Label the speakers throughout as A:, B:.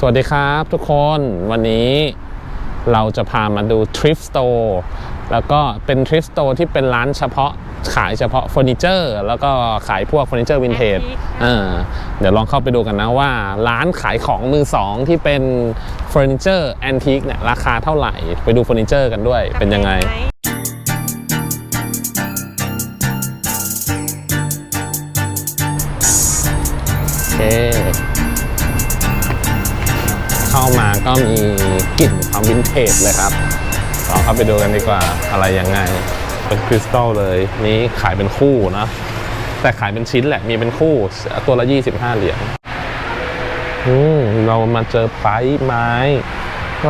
A: สวัสดีครับทุกคนวันนี้เราจะพามาดู Thrift Store แล้วก็เป็น Thrift Store ที่เป็นร้านเฉพาะขายเฉพาะเฟอร์นิเจอร์แล้วก็ขายพวกเฟอร์นิเจอร์วินเทจ
B: Antique
A: อ่าเดี๋ยวลองเข้าไปดูกันนะว่า ร้านขายของมือสองที่เป็นเฟอร์นิเจอร์แอนทิกเนี่ยราคาเท่าไหร่ ไปดูเฟอร์นิเจอร์กันด้วยเป็นยังไงโอเค ก็มีกลิ่นความวินเทจเลยครับลองเข้าไปดูกันดีกว่าอะไรยังไง เป็นคริสตัลเลยนี้ขายเป็นคู่นะ แต่ขายเป็นชิ้นแหละมีเป็นคู่ตัวละ 25 เหรียญอืมเรามาเจอไปไม้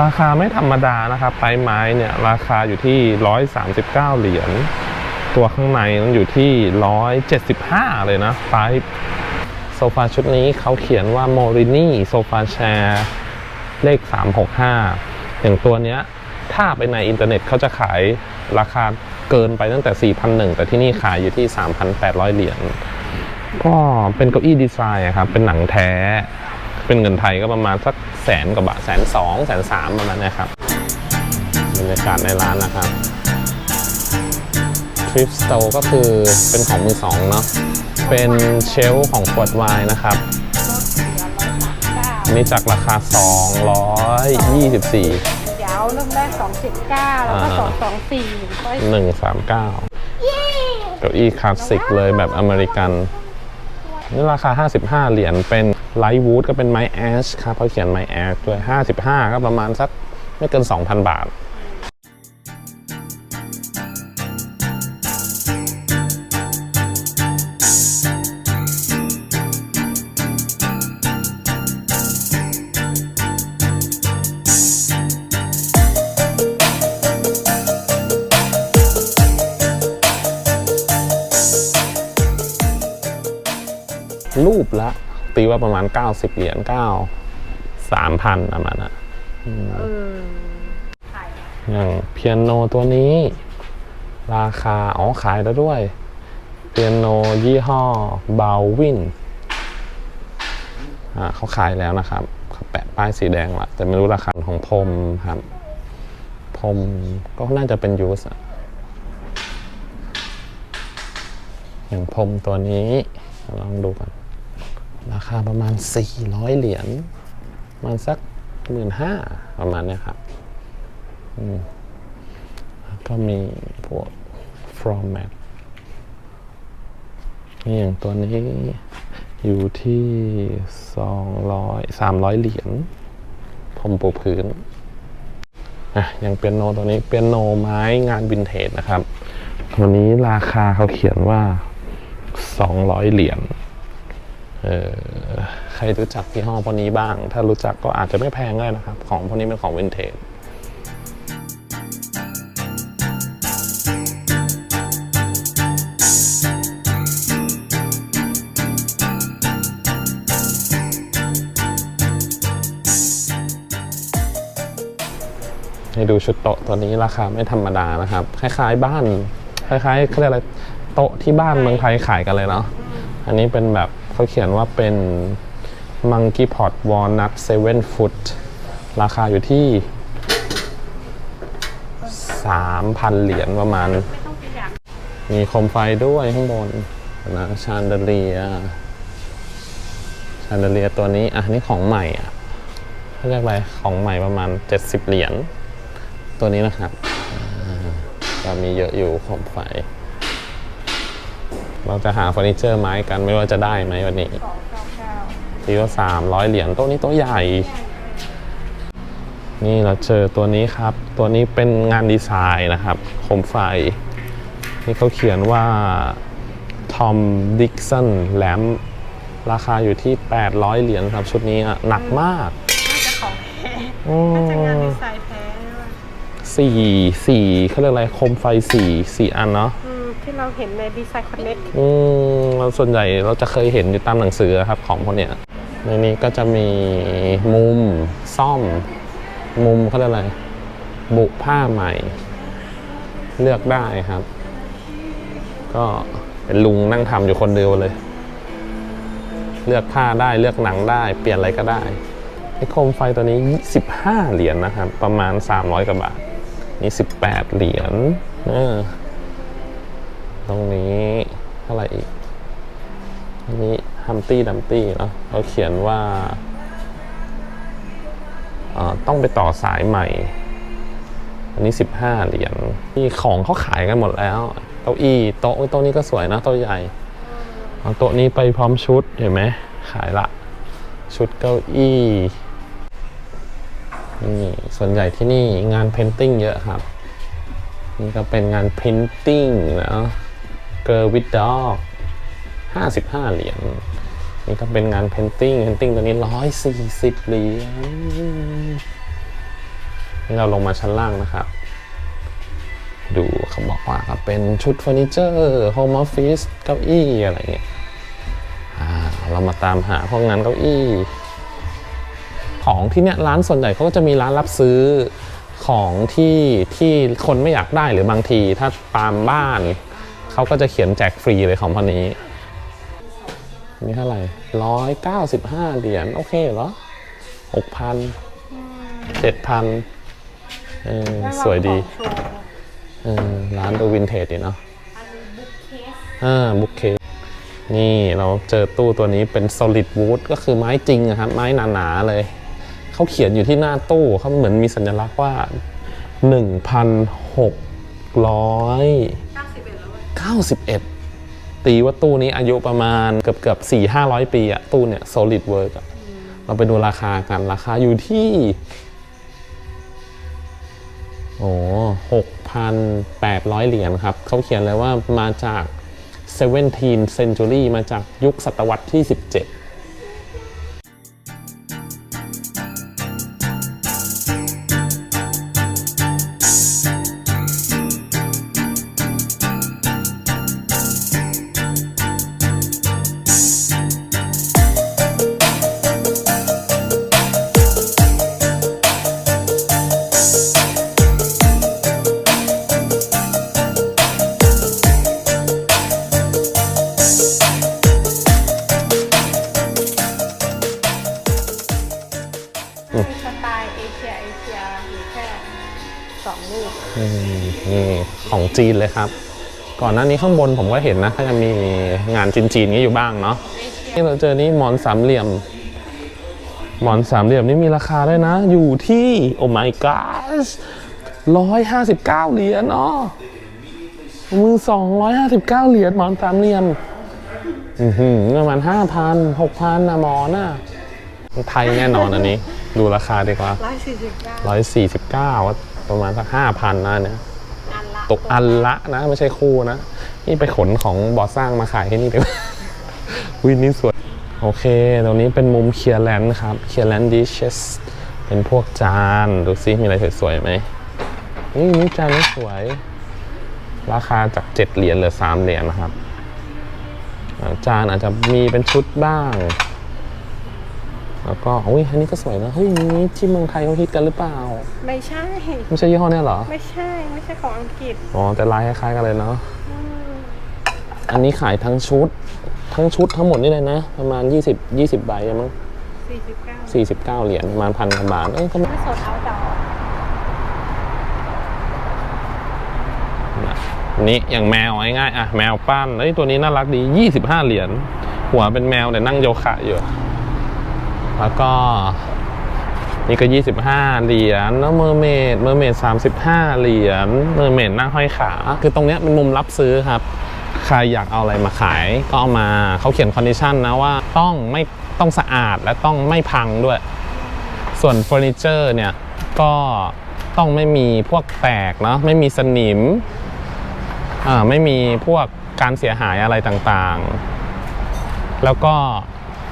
A: ราคาไม่ธรรมดานะครับไปไม้เนี่ยราคาอยู่ที่ 139 เหรียญตัวข้างในนั้นอยู่ที่ 175 เลยนะไปโซฟาชุดนี้เขาเขียนว่าโมรินี่โซฟาแชร์ เลข 365 อย่างตัวเนี้ยถ้าไปในอินเทอร์เน็ตเขาจะขายราคาเกินไปตั้งแต่4,100แต่ที่นี่ขายอยู่ที่ 3,800 เหรียญก็เป็นเก้าอี้ดีไซน์อะครับ เป็นหนังแท้ เป็นเงินไทยก็ประมาณสักแสนกว่าบาทแสนสองแสนสามประมาณนี้ครับบรรยากาศในร้านนะครับทริปสโตร์ก็คือเป็นของมือสองเนาะเป็นเชลของขวดไวน์นะครับ อันนี้จากราคา 224
B: เดี๋ยวเริ่มแรก279 แล้วก็
A: อ่า
B: 224ค่อย
A: 139เก้าอี้คลาสสิกเลยแบบอเมริกัน นี่ราคา 55 เหรียญเป็นไลท์วูดก็เป็นไม้แอชครับเขาเขียนไม้แอชด้วย 55 ก็ประมาณสักไม่เกิน 2,000 บาท ว่าประมาณ 90 เหรียญ9 3,000ประมาณนั้น
B: เออขาย
A: อย่างเปียโนตัวนี้ ราคา อ๋อ ขายแล้วด้วย เปียโนยี่ห้อบาวินอ่าเขาขายแล้วนะครับเขาแปะป้ายสีแดงละแต่ไม่รู้ราคาของพรมครับพรมก็น่าจะเป็นยูสอะอย่างพรมตัวนี้ ลองดูกัน ราคาประมาณ 400 เหรียญประมาณสักหมื่นห้าประมาณเนี้ยครับก็มีพวก format นี่อย่างตัวนี้อยู่ที่ 200 300 เหรียญผมปูพื้นอะอย่างเปียโนตัวนี้เปียโนไม้งานวินเทจนะครับ ตัวนี้ราคาเขาเขียนว่า 200 เหรียญ ใครรู้จักยี่ห้อพวกนี้บ้าง ถ้ารู้จักก็อาจจะไม่แพงเลยนะครับ ของพวกนี้เป็นของวินเทจให้ดูชุดโต๊ะตัวนี้ราคาไม่ธรรมดานะครับ คล้าย ๆ บ้าน คล้ายๆเขาเรียกอะไรโต๊ะที่บ้านเมืองไทยขายกันเลยเนาะอันนี้เป็นแบบ เขาเขียนว่าเป็น Monkey Pot Walnut 7 Foot ราคาอยู่ที่ 3,000 เหรียญประมาณ มีโคมไฟด้วยข้างบนนะชานเดเลียชานเดเลียตัวนี้ อะ นี่ของใหม่อะเขาเรียกอะไร ของใหม่ประมาณ 70 เหรียญ ตัวนี้นะครับก็มีเยอะอยู่โคมไฟ เราจะหาเฟอร์นิเจอร์ไม้กันไม่ว่าจะได้ไหมวันนี้
B: 299
A: ทีว่า300เหรียญโต๊ะนี้โต๊ะใหญ่ นี่เราเจอตัวนี้ครับ ตัวนี้เป็นงานดีไซน์นะครับโคมไฟ นี่เขาเขียนว่า Tom Dixon Lamp ราคาอยู่ที่ 800 เหรียญครับชุดนี้อะหนักมาก
B: น่าจะของแท้
A: อื
B: น่าจะงาน
A: ม
B: ดีไซน์แท้ด้วย
A: สี่สี่เขาเรียกอะไรโคมไฟสี่สี่อันเนาะ
B: อืมที่ เราเห็นในดีไซน์คอนเน็ก
A: อืมเราส่วนใหญ่เราจะเคยเห็นอยู่ตามหนังสือครับของพวกเนี้ยในนี้ก็จะมีมุมซ่อม มุมเขาเรียกอะไร บุผ้าใหม่ เลือกได้ครับ ก็เป็นลุงนั่งทำอยู่คนเดียวเลย เลือกผ้าได้เลือกหนังได้ เปลี่ยนอะไรก็ได้ไอ้โคมไฟตัวนี้ 15 เหรียญนะครับ ประมาณ 300กว่าบาท นี่ 18 เหรียญเออ ตรงนี้เท่าไหร่อีก อันนี้ฮัมตี้ดัมตี้เนาะเขาเขียนว่า ต้องไปต่อสายใหม่ อันนี้ 15 เหรียญนี่ของเขาขายกันหมดแล้ว เก้าอี้โต๊ะโอ้ยโต๊ะนี้ก็สวยนะโต๊ะใหญ่เอาโต๊ะนี้ไปพร้อมชุดเห็นไหมขายละ ชุดเก้าอี้นี่ส่วนใหญ่ที่นี่งานเพนติ้งเยอะครับ นี่ก็เป็นงานเพนติ้งนะ เกอร์วิดดอก55เหรียญนี่ก็เป็นงานเพนติ้งเพนติ้งตัวนี้140เหรียญนี่เราลงมาชั้นล่างนะครับ ดูเขาบอกว่าก็เป็นชุดเฟอร์นิเจอร์โฮมออฟฟิศเก้าอี้อะไรเงี้ยเรามาตามหาพวกงานเก้าอี้ ของที่เนี่ยร้านส่วนใหญ่เขาก็จะมีร้านรับซื้อของที่ที่คนไม่อยากได้หรือบางที ถ้าตามบ้าน เขาก็จะเขียนแจกฟรีเลยของพันนี้นี่เท่าไหร่ร้อยเก้าสิบห้าเหรียญโอเคเหรอหกพันเจ็ดพันเออ
B: แล้วเรา
A: สวยดี
B: ของโชว์
A: เออร้านดูวินเทจดีเนาะ
B: อันนี้บุ๊กเคส
A: อ่าบุ๊กเคนี่เราเจอตู้ตัวนี้เป็น solid wood ก็คือไม้จริงอะครับ ไม้หนาๆเลย เขาเขียนอยู่ที่หน้าตู้เขาเหมือนมีสัญลักษณ์ว่า 91 ตีว่าตู้นี้อายุประมาณเกือบเกือบ4 5 0 0 ปีอะตู้เนี่ย solid work อะเราไปดูราคากันราคาอยู่ที่ โอ้6,800 เหรียญครับ เขาเขียนเลยว่ามาจาก 17 century มาจากยุคศตวรรษที่ 17 นี่ของจีนเลยครับ ก่อนหน้านี้ข้างบนผมก็เห็นนะก็จะมีงานจีนๆนี้อยู่บ้างเนาะ
B: เอเชีย
A: นี่เราเจอนี่หมอนสามเหลี่ยม หมอนสามเหลี่ยมนี่มีราคาด้วยนะ อยู่ที่โอ้ my god ร้อยห้าสิบเก้าเหรียญอ๋อมือสองร้อยห้าสิบเก้าเหรียญหมอนสามเหลี่ยมอือหือประมาณห้าพันหกพันนะหมอนน่ะไทยแน่นอนอันนี้ ดูราคาดีกว่า
B: ร้อยสี่สิบเก้า
A: ร้อยสี่สิบเก้า ประมาณสักห้าพันนะเนี่ย
B: อันละ
A: ตกอันละนะ ไม่ใช่คู่นะ นี่ไปขนของบ่อสร้างมาขายที่นี่ดีกว่าวินนี่สวย โอเค ตรงนี้เป็นมุมเคลียร์แลนด์ครับเคลียร์แลนด์ดิชเชสเป็นพวกจาน ดูซิมีอะไรสวยๆไหมนี่นี่จานนี้สวย ราคาจาก7เหรียญเหลือ3เหรียญนะครับอ่าจานอาจจะมีเป็นชุดบ้าง แล้วก็อุ้ยอันนี้ก็สวยนะเฮ้ยนี้ที่เมืองไทยเขาฮิตกันหรือเปล่า
B: ไม่ใช่
A: ไม่ใช่ยี่ห้อเนี้ยเหรอ
B: ไม่ใช่ ไม่ใช่ของอังกฤษ
A: อ๋อ แต่ลายคล้ายๆกันเลยเนาะ
B: อืม
A: อันนี้ขายทั้งชุด ทั้งชุดทั้งหมดนี่เลยนะ ประมาณ 20 20ใบมั้ง
B: สี่สิบเก้า
A: 49 เหรียญประมาณพันกว่าบาทเอ้ยก็ไม่
B: ไม่สดเอาดอก
A: นี่อย่างแมวง่ายๆอะแมวปั้นเอ้ยตัวนี้น่ารักดี 25 เหรียญหัวเป็นแมวแต่นั่งโยคะอยู่ แล้วก็นี่ก็ 25 เหรียญแล้วเมอร์เมดเมอร์เมด35 เหรียญเมอร์เมดนั่งห้อยขา คือตรงเนี้ยเป็นมุมรับซื้อครับ ใครอยากเอาอะไรมาขายก็เอามาเขาเขียนคอนดิชันนะว่าต้องไม่ต้องสะอาดและต้องไม่พังด้วย ส่วนเฟอร์นิเจอร์เนี่ย ก็ต้องไม่มีพวกแตกเนาะไม่มีสนิมอ่าไม่มีพวกการเสียหายอะไรต่างๆ แล้วก็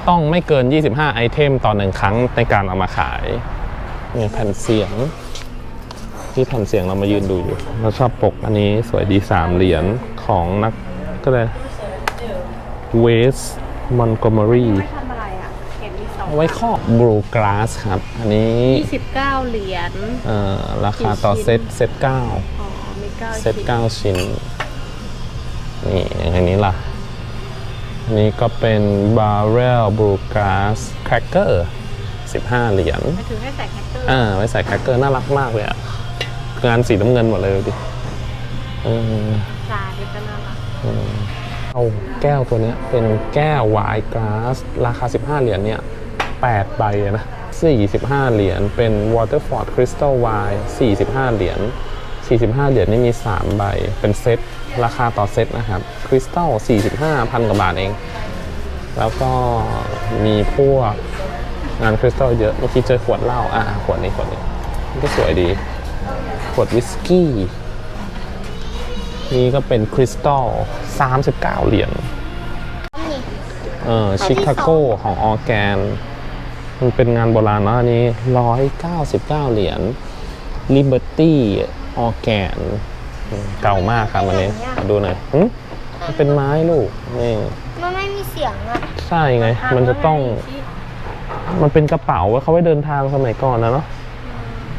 A: ต้องไม่เกิน 25 ไอเทมต่อหนึ่งครั้งในการเอามาขายนี่แผ่นเสียง ที่แผ่นเสียงเรามายืนดูอยู่เราชอบปกอันนี้สวยดีสามเหรียญของนักก็เลยเวสมอนโกเมอรี่
B: ไม่ทำอะไรอะเห็นมีสอง
A: เอาไว้ครอบบลูกราสครับ อันนี้
B: ยี่สิบเก้าเหรียญ
A: เอ่อราคาต่อเซตเซตเก้า
B: อ๋อมีเก้า
A: เซต
B: ชิ้น
A: เก้าชิ้น นี่อย่างนี้ล่ะอั นนี้ก็เป็น Barrel Blue Grass Cracker 15 เหรียญ
B: ไปถึงให้ใส่แคคเกอร์
A: อ่าไว้ใส่แครกเกอร์น่ารักมากเลยอะงานสีน้ำเงินหมดเลยดูดิอืม
B: ลาเดี๋ยวจะน่ารัก
A: อืมเอาแก้วตัวเนี้ยเป็นแก้วไวน์กลาสราคา 15 เหรียญเนี่ย8ใบอะนะ 45 เหรียญเป็น Waterford Crystal Wine 45 เหรียญ45 เหรียญนี่มี 3 ใบเป็นเซต ราคาต่อเซตนะครับคริสตัล45พันกว่าบาทเอง แล้วก็มีพวกงานคริสตัลเยอะเมื่อกี้เจอขวดเหล้าอะขวดนี้ขวดนี้นี่ก็สวยดี ขวดวิสกี้นี่ก็เป็นคริสตัล39 เหรียญ
B: นี่
A: เออชิคาโกของออร์แกน มันเป็นงานโบราณนะอันนี้ 199 เหรียญ Liberty ออร์แกน เก่ามากครับอันนี้ขอดูหน่อยหึมันเป็นไม้ลูกนี่
C: มันไม่มีเสียงอะ
A: ใช่ไง มันจะต้อง มันเป็นกระเป๋าไว้เขาไว้เดินทางสมัยก่อนนะเนาะ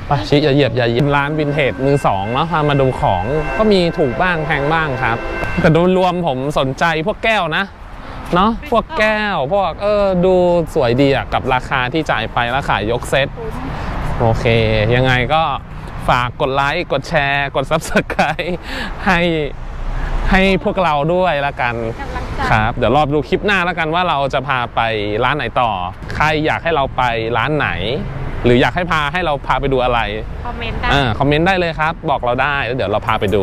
A: ไปชิอย่าเหยียบอย่าเหยียบร้านวินเทจมือสองเนาะพามาดูของก็มีถูกบ้างแพงบ้างครับ แต่โดยรวมผมสนใจพวกแก้วนะเนาะพวกแก้ว พวกเออดูสวยดีอะกับราคาที่จ่ายไปแล้วขายยกเซตโอเค ยังไงก็ ฝากกดไลค์กดแชร์ กด Subscribe ให้ให้พวกเราด้วยละกัน
B: กำลังใจ
A: ครับ เดี๋ยวรอบดูคลิปหน้าแล้วกันว่าเราจะพาไปร้านไหนต่อ ใครอยากให้เราไปร้านไหน หรืออยากให้พาให้เราพาไปดูอะไร
B: คอมเมนต์ได้
A: อ่าคอมเมนต์ได้เลยครับ บอกเราได้แล้วเดี๋ยวเราพาไปดู